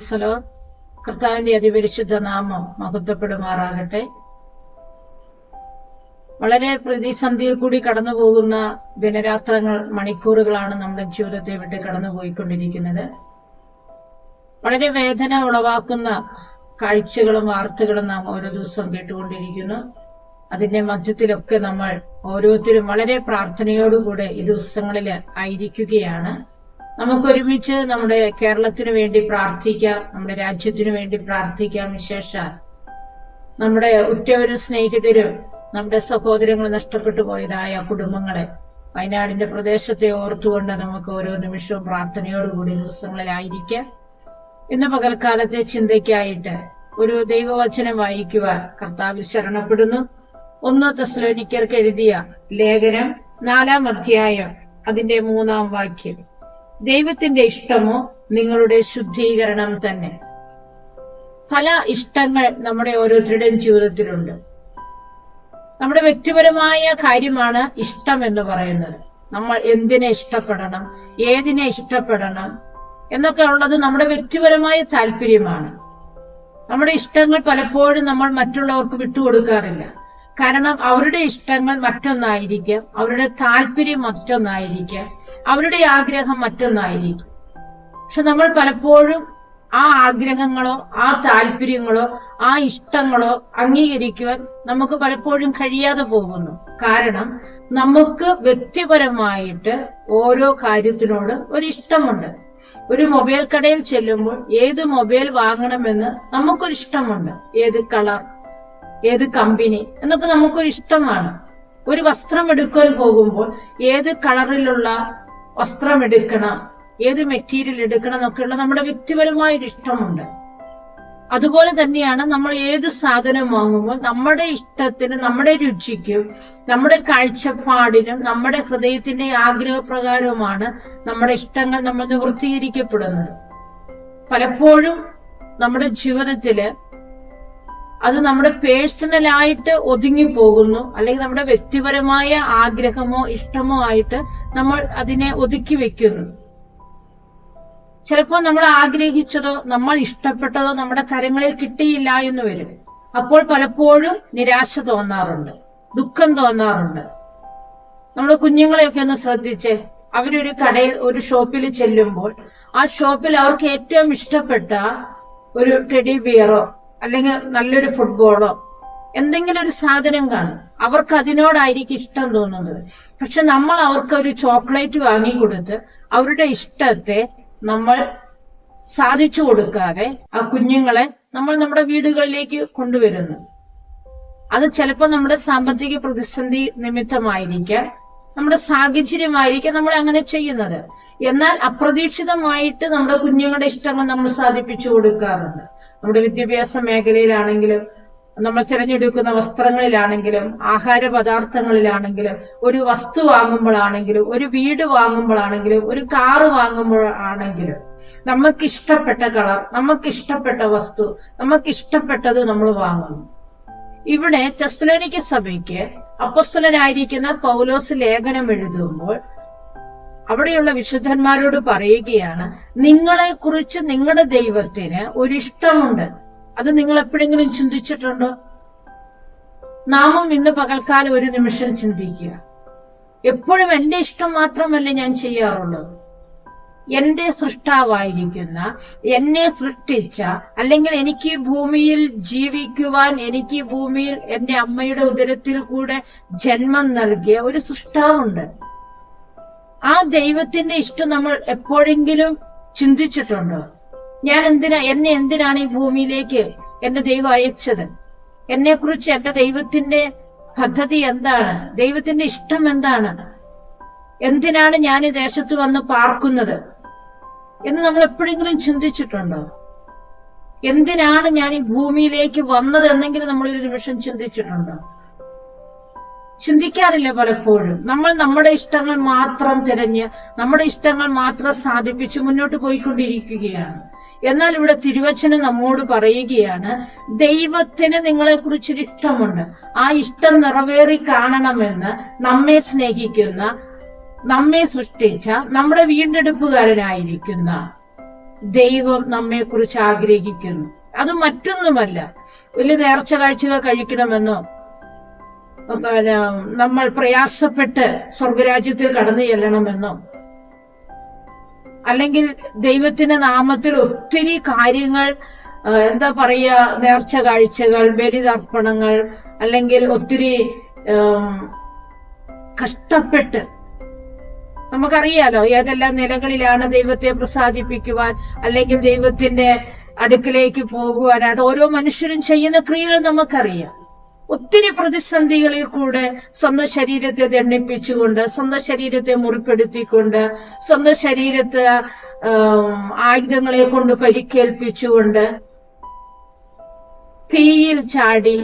പ്രൈസലോ കർത്താവിന്റെ അതിപരിശുദ്ധ നാമം മഹത്വപ്പെടുമാറാകട്ടെ. വളരെ പ്രതിസന്ധിയിൽ കൂടി കടന്നു പോകുന്ന ദിനരാത്രങ്ങൾ മണിക്കൂറുകളാണ് നമ്മുടെ ജീവിതത്തെ വിട്ട് കടന്നുപോയിക്കൊണ്ടിരിക്കുന്നത്. വളരെ വേദന ഉളവാക്കുന്ന കാഴ്ചകളും വാർത്തകളും നാം ഓരോ ദിവസവും കേട്ടുകൊണ്ടിരിക്കുന്നു. അതിന്റെ മധ്യത്തിലൊക്കെ നമ്മൾ ഓരോരുത്തരും വളരെ പ്രാർത്ഥനയോടുകൂടെ ഈ ദിവസങ്ങളിൽ ആയിരിക്കുകയാണ്. നമുക്ക് ഒരുമിച്ച് നമ്മുടെ കേരളത്തിന് വേണ്ടി പ്രാർത്ഥിക്കാം നമ്മുടെ രാജ്യത്തിന് വേണ്ടി പ്രാർത്ഥിക്കാം വിശേഷാൽ നമ്മുടെ ഉറ്റവരും സ്നേഹിതരും നമ്മുടെ സഹോദരങ്ങൾ നഷ്ടപ്പെട്ടു പോയതായ കുടുംബങ്ങളെ വയനാടിന്റെ പ്രദേശത്തെ ഓർത്തുകൊണ്ട് നമുക്ക് ഓരോ നിമിഷവും പ്രാർത്ഥനയോടുകൂടി ദിവസങ്ങളിലായിരിക്കാം. ഇന്ന് പകൽക്കാലത്തെ ചിന്തയ്ക്കായിട്ട് ഒരു ദൈവവചനം വായിക്കുവാൻ കർത്താവിൽ ശരണപ്പെടുന്നു. ഒന്ന് തെസ്ലോനിക്കർക്ക് എഴുതിയ ലേഖനം നാലാം അധ്യായം അതിന്റെ മൂന്നാം വാക്യം. ദൈവത്തിന്റെ ഇഷ്ടമോ നിങ്ങളുടെ ശുദ്ധീകരണം തന്നെ. പല ഇഷ്ടങ്ങൾ നമ്മുടെ ഓരോരുത്തരുടെയും ജീവിതത്തിലുണ്ട്. നമ്മുടെ വ്യക്തിപരമായ കാര്യമാണ് ഇഷ്ടം എന്ന് പറയുന്നത്. നമ്മൾ എന്തിനെ ഇഷ്ടപ്പെടണം ഏതിനെ ഇഷ്ടപ്പെടണം എന്നൊക്കെ ഉള്ളത് നമ്മുടെ വ്യക്തിപരമായ താല്പര്യമാണ്. നമ്മുടെ ഇഷ്ടങ്ങൾ പലപ്പോഴും നമ്മൾ മറ്റുള്ളവർക്ക് വിട്ടുകൊടുക്കാറില്ല. കാരണം അവരുടെ ഇഷ്ടങ്ങൾ മറ്റൊന്നായിരിക്കാം അവരുടെ താല്പര്യം മറ്റൊന്നായിരിക്കാം അവരുടെ ആഗ്രഹം മറ്റൊന്നായിരിക്കും. പക്ഷെ നമ്മൾ പലപ്പോഴും ആ ആഗ്രഹങ്ങളോ ആ താല്പര്യങ്ങളോ ആ ഇഷ്ടങ്ങളോ അംഗീകരിക്കുവാൻ നമുക്ക് പലപ്പോഴും കഴിയാതെ പോകുന്നു. കാരണം നമുക്ക് വ്യക്തിപരമായിട്ട് ഓരോ കാര്യത്തിനോട് ഒരു ഇഷ്ടമുണ്ട് ഒരു മൊബൈൽ കടയിൽ ചെല്ലുമ്പോൾ ഏത് മൊബൈൽ വാങ്ങണമെന്ന് നമുക്കൊരു ഇഷ്ടമുണ്ട് ഏത് കളർ ഏത് കമ്പനി എന്നൊക്കെ നമുക്കൊരു ഇഷ്ടമാണ്. ഒരു വസ്ത്രം എടുക്കാൻ പോകുമ്പോൾ ഏത് കളറിലുള്ള വസ്ത്രം എടുക്കണം ഏത് മെറ്റീരിയൽ എടുക്കണം എന്നൊക്കെയുള്ള നമ്മുടെ വ്യക്തിപരമായ ഒരു ഇഷ്ടമുണ്ട്. അതുപോലെ തന്നെയാണ് നമ്മൾ ഏത് സാധനം വാങ്ങുമ്പോൾ നമ്മുടെ ഇഷ്ടത്തിന് നമ്മുടെ രുചിക്കും നമ്മുടെ കാഴ്ചപ്പാടിനും നമ്മുടെ ഹൃദയത്തിന്റെ ആഗ്രഹപ്രകാരവുമാണ് നമ്മുടെ ഇഷ്ടങ്ങൾ നമ്മൾ നിവൃത്തീകരിക്കപ്പെടുന്നത്. പലപ്പോഴും നമ്മുടെ ജീവിതത്തിൽ അത് നമ്മുടെ പേഴ്സണലായിട്ട് ഒതുങ്ങി പോകുന്നു. അല്ലെങ്കിൽ നമ്മുടെ വ്യക്തിപരമായ ആഗ്രഹമോ ഇഷ്ടമോ ആയിട്ട് നമ്മൾ അതിനെ ഒതുക്കി വെക്കുന്നു. ചിലപ്പോൾ നമ്മൾ ആഗ്രഹിച്ചതോ നമ്മൾ ഇഷ്ടപ്പെട്ടതോ നമ്മുടെ കരങ്ങളിൽ കിട്ടിയില്ല എന്ന് വരും. അപ്പോൾ പലപ്പോഴും നിരാശ തോന്നാറുണ്ട്. ദുഃഖം തോന്നാറുണ്ട്. നമ്മൾ കുഞ്ഞുങ്ങളെയൊക്കെ ഒന്ന് ശ്രദ്ധിച്ച്. അവരൊരു കടയിൽ ഒരു ഷോപ്പിൽ ചെല്ലുമ്പോൾ ആ ഷോപ്പിൽ അവർക്ക് ഏറ്റവും ഇഷ്ടപ്പെട്ട ഒരു ടെഡി ബിയറോ അല്ലെങ്കിൽ നല്ലൊരു ഫുട്ബോളോ എന്തെങ്കിലും ഒരു സാധനം കാണും. അവർക്ക് അതിനോടായിരിക്കും ഇഷ്ടം തോന്നുന്നത്. പക്ഷെ നമ്മൾ അവർക്ക് ഒരു ചോക്ലേറ്റ് വാങ്ങിക്കൊടുത്ത് അവരുടെ ഇഷ്ടത്തെ നമ്മൾ സാധിച്ചു കൊടുക്കാതെ ആ കുഞ്ഞുങ്ങളെ നമ്മൾ നമ്മുടെ വീടുകളിലേക്ക് കൊണ്ടുവരുന്നു. അത് ചിലപ്പോൾ നമ്മുടെ സാമ്പത്തിക പ്രതിസന്ധി നിമിത്തമായിരിക്കാം. നമ്മുടെ സാഹചര്യമായിരിക്കും നമ്മൾ അങ്ങനെ ചെയ്യുന്നത്. എന്നാൽ അപ്രതീക്ഷിതമായിട്ട് നമ്മുടെ കുഞ്ഞുങ്ങളുടെ ഇഷ്ടങ്ങൾ നമ്മൾ സാധിപ്പിച്ചു കൊടുക്കാറുണ്ട്. നമ്മുടെ വിദ്യാഭ്യാസ മേഖലയിലാണെങ്കിലും നമ്മൾ തിരഞ്ഞെടുക്കുന്ന വസ്ത്രങ്ങളിലാണെങ്കിലും ആഹാര പദാർത്ഥങ്ങളിലാണെങ്കിലും ഒരു വസ്തു വാങ്ങുമ്പോഴാണെങ്കിലും ഒരു വീട് വാങ്ങുമ്പോഴാണെങ്കിലും ഒരു കാറ് വാങ്ങുമ്പോഴാണെങ്കിലും നമുക്ക് ഇഷ്ടപ്പെട്ട കളർ നമുക്ക് ഇഷ്ടപ്പെട്ട വസ്തു നമുക്ക് ഇഷ്ടപ്പെട്ടത് നമ്മൾ വാങ്ങുന്നു. ഇവിടെ ടെസ്ലോനിക്ക് സഭയ്ക്ക് അപ്പസ്തലനായിരിക്കുന്ന പൗലോസ് ലേഖനം എഴുതുമ്പോൾ അവിടെയുള്ള വിശുദ്ധന്മാരോട് പറയുകയാണ് നിങ്ങളെ കുറിച്ച് നിങ്ങളുടെ ദൈവത്തിന് ഒരിഷ്ടമുണ്ട് അത് നിങ്ങൾ എപ്പോഴെങ്കിലും ചിന്തിച്ചിട്ടുണ്ടോ? നാമും ഇന്ന് പകൽക്കാലം ഒരു നിമിഷം ചിന്തിക്കുക എപ്പോഴും എന്റെ ഇഷ്ടം മാത്രമല്ല ഞാൻ ചെയ്യാറുള്ളൂ? എന്റെ സൃഷ്ടാവായിരിക്കുന്ന എന്നെ സൃഷ്ടിച്ച അല്ലെങ്കിൽ എനിക്ക് ഭൂമിയിൽ ജീവിക്കുവാൻ എനിക്ക് ഭൂമിയിൽ എന്റെ അമ്മയുടെ ഉദരത്തിൽ കൂടെ ജന്മം നൽകിയ ഒരു സൃഷ്ടാവുണ്ട്. ആ ദൈവത്തിന്റെ ഇഷ്ടം നമ്മൾ എപ്പോഴെങ്കിലും ചിന്തിച്ചിട്ടുണ്ടോ? ഞാൻ എന്തിനാ എന്നെ എന്തിനാണ് ഈ ഭൂമിയിലേക്ക് എന്റെ ദൈവം അയച്ചത്? എന്നെ കുറിച്ച് എന്റെ ദൈവത്തിന്റെ പദ്ധതി എന്താണ്? ദൈവത്തിന്റെ ഇഷ്ടം എന്താണ്? എന്തിനാണ് ഞാൻ ഈ ദേശത്ത് വന്ന് പാർക്കുന്നത്? എന്ന് നമ്മൾ എപ്പോഴെങ്കിലും ചിന്തിച്ചിട്ടുണ്ടോ? എന്തിനാണ് ഞാൻ ഈ ഭൂമിയിലേക്ക് വന്നത് എന്നെങ്കിലും നമ്മൾ ഒരു നിമിഷം ചിന്തിച്ചിട്ടുണ്ടോ? ചിന്തിക്കാറില്ല പലപ്പോഴും. നമ്മൾ നമ്മുടെ ഇഷ്ടങ്ങൾ മാത്രം തിരഞ്ഞ് നമ്മുടെ ഇഷ്ടങ്ങൾ മാത്രം സാധിപ്പിച്ച് മുന്നോട്ട് പോയിക്കൊണ്ടിരിക്കുകയാണ്. എന്നാൽ ഇവിടെ തിരുവച്ചനം നമ്മോട് പറയുകയാണ് ദൈവത്തിന് നിങ്ങളെ കുറിച്ചൊരു ഇഷ്ടമുണ്ട് ആ ഇഷ്ടം നിറവേറി കാണണമെന്ന് നമ്മെ സ്നേഹിക്കുന്ന നമ്മെ സൃഷ്ടിച്ച നമ്മുടെ വീണ്ടെടുപ്പുകാരനായിരിക്കുന്ന ദൈവം നമ്മെക്കുറിച്ച് ആഗ്രഹിക്കുന്നു. അത് മറ്റൊന്നുമല്ല. വലിയ നേർച്ച കാഴ്ചകൾ കഴിക്കണമെന്നോ നമ്മൾ പ്രയാസപ്പെട്ട് സ്വർഗരാജ്യത്തിൽ കടന്നു ചെല്ലണമെന്നോ അല്ലെങ്കിൽ ദൈവത്തിന്റെ നാമത്തിൽ ഒത്തിരി കാര്യങ്ങൾ എന്താ പറയുക നേർച്ച കാഴ്ചകൾ ബലിതർപ്പണങ്ങൾ അല്ലെങ്കിൽ ഒത്തിരി കഷ്ടപ്പെട്ട് നമുക്കറിയാലോ ഏതെല്ലാം നിലകളിലാണ് ദൈവത്തെ പ്രസാദിപ്പിക്കുവാൻ അല്ലെങ്കിൽ ദൈവത്തിന്റെ അടുക്കിലേക്ക് പോകുവാനായിട്ട് ഓരോ മനുഷ്യരും ചെയ്യുന്ന ക്രിയകൾ നമുക്കറിയാം. ഒത്തിരി പ്രതിസന്ധികളിൽ കൂടെ സ്വന്തം ശരീരത്തെ ദണ്ഡിപ്പിച്ചുകൊണ്ട് സ്വന്തം ശരീരത്തെ മുറിപ്പെടുത്തിക്കൊണ്ട് സ്വന്തം ശരീരത്തെ ആയുധങ്ങളെ കൊണ്ട് പരിക്കേൽപ്പിച്ചുകൊണ്ട് തീയിൽ ചാടി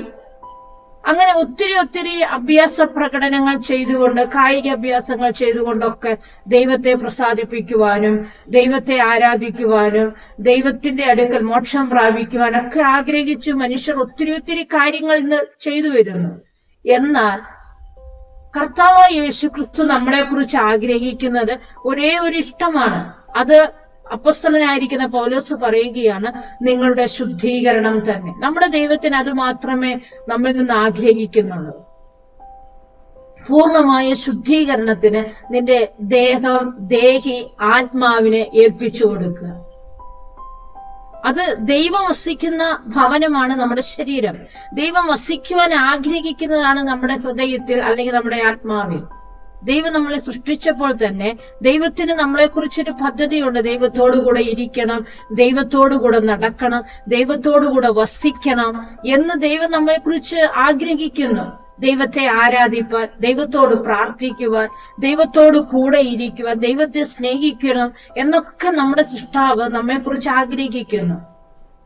അങ്ങനെ ഒത്തിരി ഒത്തിരി അഭ്യാസ പ്രകടനങ്ങൾ ചെയ്തുകൊണ്ട് കായിക അഭ്യാസങ്ങൾ ചെയ്തുകൊണ്ടൊക്കെ ദൈവത്തെ പ്രസാദിപ്പിക്കുവാനും ദൈവത്തെ ആരാധിക്കുവാനും ദൈവത്തിന്റെ അടുക്കൽ മോക്ഷം പ്രാപിക്കുവാനും ഒക്കെ ആഗ്രഹിച്ചു മനുഷ്യർ ഒത്തിരി ഒത്തിരി കാര്യങ്ങൾ ഇന്ന് ചെയ്തു വരുന്നു. എന്നാൽ കർത്താവ് യേശു ക്രിസ്തു നമ്മളെ കുറിച്ച് ആഗ്രഹിക്കുന്നത് ഒരേ ഒരു ഇഷ്ടമാണ്. അത് അപ്പസ്തലനായിരിക്കുന്ന പൗലോസ് പറയുകയാണ് നിങ്ങളുടെ ശുദ്ധീകരണം തന്നെ. നമ്മുടെ ദൈവത്തിന് അത് മാത്രമേ നമ്മിൽ നിന്ന് ആഗ്രഹിക്കുന്നുള്ളൂ. പൂർണമായ ശുദ്ധീകരണത്തിന് നിന്റെ ദേഹം ദേഹി ആത്മാവിനെ ഏൽപ്പിച്ചു കൊടുക്കുക. അത് ദൈവം വസിക്കുന്ന ഭവനമാണ് നമ്മുടെ ശരീരം. ദൈവം വസിക്കുവാൻ ആഗ്രഹിക്കുന്നതാണ് നമ്മുടെ ഹൃദയത്തിൽ അല്ലെങ്കിൽ നമ്മുടെ ആത്മാവിൽ. ദൈവം നമ്മളെ സൃഷ്ടിച്ചപ്പോൾ തന്നെ ദൈവത്തിന് നമ്മളെ കുറിച്ചൊരു പദ്ധതിയുണ്ട്. ദൈവത്തോടു കൂടെ ഇരിക്കണം ദൈവത്തോടു കൂടെ നടക്കണം ദൈവത്തോടു കൂടെ വസിക്കണം എന്ന് ദൈവം നമ്മളെ കുറിച്ച് ആഗ്രഹിക്കുന്നു. ദൈവത്തെ ആരാധിപ്പാൻ ദൈവത്തോട് പ്രാർത്ഥിക്കുവാൻ ദൈവത്തോട് കൂടെ ഇരിക്കുവാൻ ദൈവത്തെ സ്നേഹിക്കണം എന്നൊക്കെ നമ്മുടെ സൃഷ്ടാവ് നമ്മെക്കുറിച്ച് ആഗ്രഹിക്കുന്നു.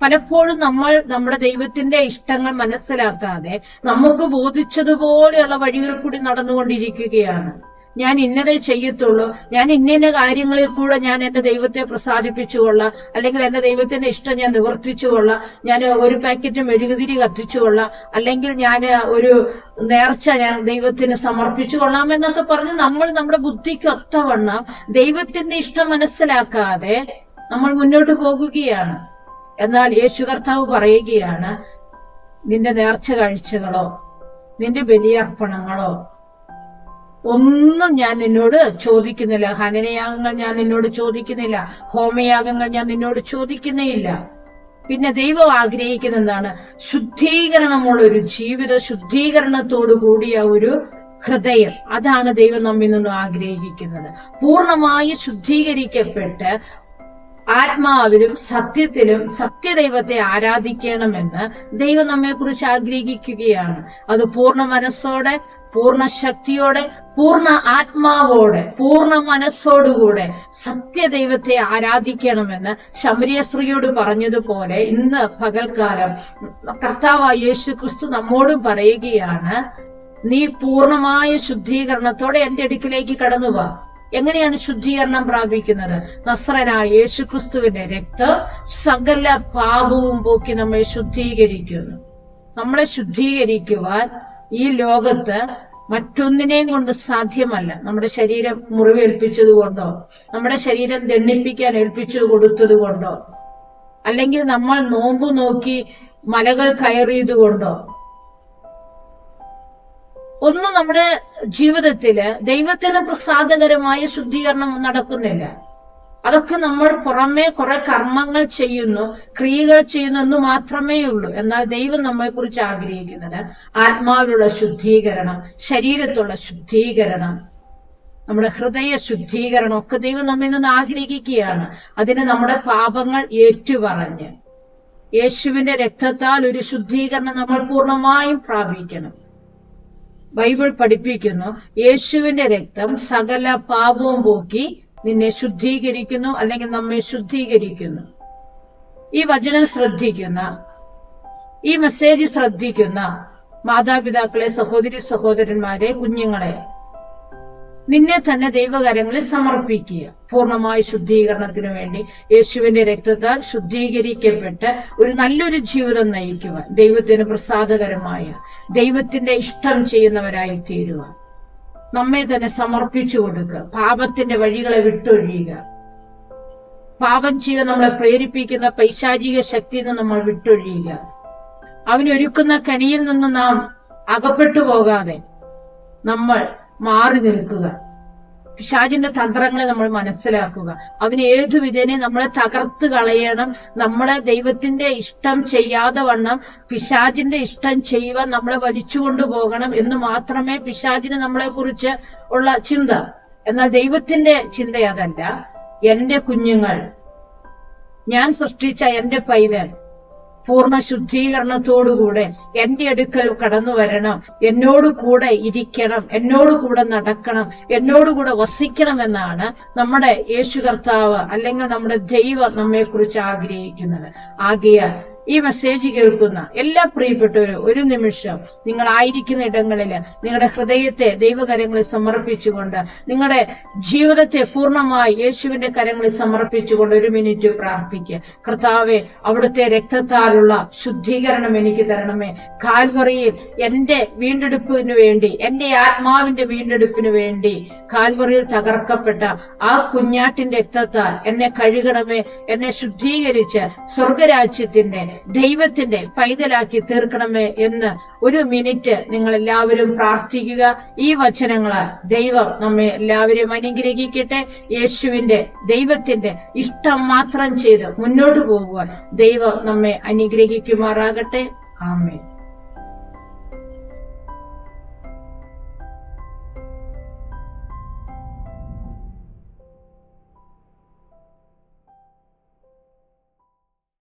പലപ്പോഴും നമ്മൾ നമ്മുടെ ദൈവത്തിന്റെ ഇഷ്ടങ്ങൾ മനസ്സിലാക്കാതെ നമുക്ക് ബോധിച്ചതുപോലെയുള്ള വഴികളിൽ കൂടി നടന്നുകൊണ്ടിരിക്കുകയാണ്. ഞാൻ ഇന്നതേ ചെയ്യത്തുള്ളൂ. ഞാൻ ഇന്നിന്ന ഇന്ന കാര്യങ്ങളിൽ കൂടെ ഞാൻ എന്റെ ദൈവത്തെ പ്രസാദിപ്പിച്ചുകൊള്ളാം. അല്ലെങ്കിൽ എന്റെ ദൈവത്തിന്റെ ഇഷ്ടം ഞാൻ നിവർത്തിച്ചുകൊള്ളാം. ഞാൻ ഒരു പാക്കറ്റ് മെഴുകുതിരി കത്തിച്ചുകൊള്ളാം. അല്ലെങ്കിൽ ഞാൻ ഒരു നേർച്ച ഞാൻ ദൈവത്തിന് സമർപ്പിച്ചുകൊള്ളാം എന്നൊക്കെ പറഞ്ഞ് നമ്മൾ നമ്മുടെ ബുദ്ധിക്ക് ഒത്തവണ്ണം ദൈവത്തിന്റെ ഇഷ്ടം മനസ്സിലാക്കാതെ നമ്മൾ മുന്നോട്ട് പോകുകയാണ്. എന്നാൽ യേശു കർത്താവ് പറയുകയാണ് നിന്റെ നേർച്ച കാഴ്ചകളോ നിന്റെ ബലിയർപ്പണങ്ങളോ ഒന്നും ഞാൻ നിന്നോട് ചോദിക്കുന്നില്ല. ഹനനയാഗങ്ങൾ ഞാൻ നിന്നോട് ചോദിക്കുന്നില്ല. ഹോമയാഗങ്ങൾ ഞാൻ നിന്നോട് ചോദിക്കുന്നേയില്ല പിന്നെ ദൈവം ആഗ്രഹിക്കുന്ന എന്താണ് ശുദ്ധീകരണമുള്ള ഒരു ജീവിത ശുദ്ധീകരണത്തോടു കൂടിയ ഒരു ഹൃദയം. അതാണ് ദൈവം നമ്മിൽ നിന്നും ആഗ്രഹിക്കുന്നത്. പൂർണമായി ശുദ്ധീകരിക്കപ്പെട്ട് ആത്മാവിലും സത്യത്തിലും സത്യദൈവത്തെ ആരാധിക്കണമെന്ന് ദൈവം നമ്മെക്കുറിച്ച് ആഗ്രഹിക്കുകയാണ്. അത് പൂർണ മനസ്സോടെ പൂർണ ശക്തിയോടെ പൂർണ ആത്മാവോടെ പൂർണ മനസ്സോടുകൂടെ സത്യദൈവത്തെ ആരാധിക്കണമെന്ന് ശമരിയ സ്ത്രീയോട് പറഞ്ഞതുപോലെ ഇന്ന് പകൽക്കാലം കർത്താവായ യേശു ക്രിസ്തു നമ്മോടും പറയുകയാണ് നീ പൂർണമായ ശുദ്ധീകരണത്തോടെ എന്റെ അടുക്കിലേക്ക് കടന്നു എങ്ങനെയാണ് ശുദ്ധീകരണം പ്രാപിക്കുന്നത്? നസ്രനായ യേശു ക്രിസ്തുവിന്റെ രക്തം സകല പാപവും പോക്കി നമ്മെ ശുദ്ധീകരിക്കുന്നു. നമ്മളെ ശുദ്ധീകരിക്കുവാൻ ഈ ലോകത്ത് മറ്റൊന്നിനെയും കൊണ്ട് സാധ്യമല്ല. നമ്മുടെ ശരീരം മുറിവേൽപ്പിച്ചതുകൊണ്ടോ നമ്മുടെ ശരീരം ദണ്ണിപ്പിക്കാൻ ഏൽപ്പിച്ചു കൊടുത്തത് കൊണ്ടോ അല്ലെങ്കിൽ നമ്മൾ നോമ്പു നോക്കി മലകൾ കയറിയത് കൊണ്ടോ ഒന്നും നമ്മുടെ ജീവിതത്തിൽ ദൈവത്തിന് പ്രസാദകരമായ ശുദ്ധീകരണം നടക്കുന്നില്ല. അതൊക്കെ നമ്മൾ പുറമേ കുറെ കർമ്മങ്ങൾ ചെയ്യുന്നു ക്രിയകൾ ചെയ്യുന്നു എന്ന് മാത്രമേ ഉള്ളൂ. എന്നാൽ ദൈവം നമ്മെ കുറിച്ച് ആഗ്രഹിക്കുന്നത് ആത്മാവിലുള്ള ശുദ്ധീകരണം ശരീരത്തുള്ള ശുദ്ധീകരണം നമ്മുടെ ഹൃദയ ശുദ്ധീകരണം ഒക്കെ ദൈവം നമ്മിൽ നിന്ന് ആഗ്രഹിക്കുകയാണ്. അതിന് നമ്മുടെ പാപങ്ങൾ ഏറ്റുപറഞ്ഞ് യേശുവിന്റെ രക്തത്താൽ ഒരു ശുദ്ധീകരണം നമ്മൾ പൂർണമായും പ്രാപിക്കണം. ബൈബിൾ പഠിപ്പിക്കുന്നു. യേശുവിന്റെ രക്തം സകല പാപവും പോക്കി നിന്നെ ശുദ്ധീകരിക്കുന്നു അല്ലെങ്കിൽ നമ്മെ ശുദ്ധീകരിക്കുന്നു. ഈ വചനം ശ്രദ്ധിക്കുന്ന ഈ മെസ്സേജ് ശ്രദ്ധിക്കുന്ന മാതാപിതാക്കളെ സഹോദരി സഹോദരന്മാരെ കുഞ്ഞുങ്ങളെ നിന്നെ തന്നെ ദൈവകരങ്ങളിൽ സമർപ്പിക്കുക. പൂർണമായ ശുദ്ധീകരണത്തിന് വേണ്ടി യേശുവിന്റെ രക്തത്താൽ ശുദ്ധീകരിക്കപ്പെട്ട് ഒരു നല്ലൊരു ജീവിതം നയിക്കുക ദൈവത്തിന് പ്രസാദകരമായ ദൈവത്തിന്റെ ഇഷ്ടം ചെയ്യുന്നവരായി തീരുക നമ്മെ തന്നെ സമർപ്പിച്ചു കൊടുക്കുക പാപത്തിന്റെ വഴികളെ വിട്ടൊഴിയുക. പാപം ചെയ്യാൻ നമ്മളെ പ്രേരിപ്പിക്കുന്ന പൈശാചിക ശക്തിയിൽ നിന്ന് നമ്മൾ വിട്ടൊഴിയുക. അവനൊരുക്കുന്ന കണിയിൽ നിന്ന് നാം അകപ്പെട്ടു പോകാതെ നമ്മൾ മാറി നിൽക്കുക. പിശാചിന്റെ തന്ത്രങ്ങളെ നമ്മൾ മനസ്സിലാക്കുക. അവന് ഏതു വിധേനെ നമ്മളെ തകർത്ത് കളയണം നമ്മളെ ദൈവത്തിന്റെ ഇഷ്ടം ചെയ്യാതെ വണ്ണം പിശാചിന്റെ ഇഷ്ടം ചെയ്യുവാൻ നമ്മളെ വലിച്ചുകൊണ്ടു പോകണം എന്ന് മാത്രമേ പിശാചിന് നമ്മളെ കുറിച്ച് ഉള്ള ചിന്ത. എന്നാൽ ദൈവത്തിന്റെ ചിന്ത അതല്ല. എന്റെ കുഞ്ഞുങ്ങൾ ഞാൻ സൃഷ്ടിച്ച എന്റെ പൈതൽ പൂർണ ശുദ്ധീകരണത്തോടുകൂടെ എന്റെ അടുക്കൽ കടന്നു വരണം. എന്നോട് കൂടെ ഇരിക്കണം. എന്നോട് കൂടെ നടക്കണം. എന്നോട് കൂടെ വസിക്കണം എന്നാണ് നമ്മുടെ യേശു കർത്താവ് അല്ലെങ്കിൽ നമ്മുടെ ദൈവം നമ്മെ കുറിച്ച് ആഗ്രഹിക്കുന്നത്. ആകിയാൽ ഈ മെസ്സേജ് കേൾക്കുന്ന എല്ലാ പ്രിയപ്പെട്ടവരും ഒരു നിമിഷം നിങ്ങൾ ആയിരിക്കുന്ന ഇടങ്ങളിൽ നിങ്ങളുടെ ഹൃദയത്തെ ദൈവകരങ്ങളിൽ സമർപ്പിച്ചുകൊണ്ട് നിങ്ങളുടെ ജീവിതത്തെ പൂർണമായി യേശുവിന്റെ കരങ്ങളിൽ സമർപ്പിച്ചുകൊണ്ട് ഒരു മിനിറ്റ് പ്രാർത്ഥിക്കുക കർത്താവെ അവിടുത്തെ രക്തത്താലുള്ള ശുദ്ധീകരണം എനിക്ക് തരണമേ. കാൽവറിയിൽ എന്റെ വീണ്ടെടുപ്പിന് വേണ്ടി എന്റെ ആത്മാവിന്റെ വീണ്ടെടുപ്പിന് വേണ്ടി കാൽവറിയിൽ തകർക്കപ്പെട്ട ആ കുഞ്ഞാട്ടിന്റെ രക്തത്താൽ എന്നെ കഴുകണമേ എന്നെ ശുദ്ധീകരിച്ച് സ്വർഗരാജ്യത്തിന്റെ ദൈവത്തിന്റെ പൈതലാക്കി തീർക്കണമേ എന്ന് ഒരു മിനിറ്റ് നിങ്ങൾ എല്ലാവരും പ്രാർത്ഥിക്കുക. ഈ വചനങ്ങളാൽ ദൈവം നമ്മെ എല്ലാവരെയും അനുഗ്രഹിക്കട്ടെ. യേശുവിന്റെ ദൈവത്തിന്റെ ഇഷ്ടം മാത്രം ചെയ്ത് മുന്നോട്ട് പോകുവാൻ ദൈവം നമ്മെ അനുഗ്രഹിക്കുമാറാകട്ടെ. ആമേ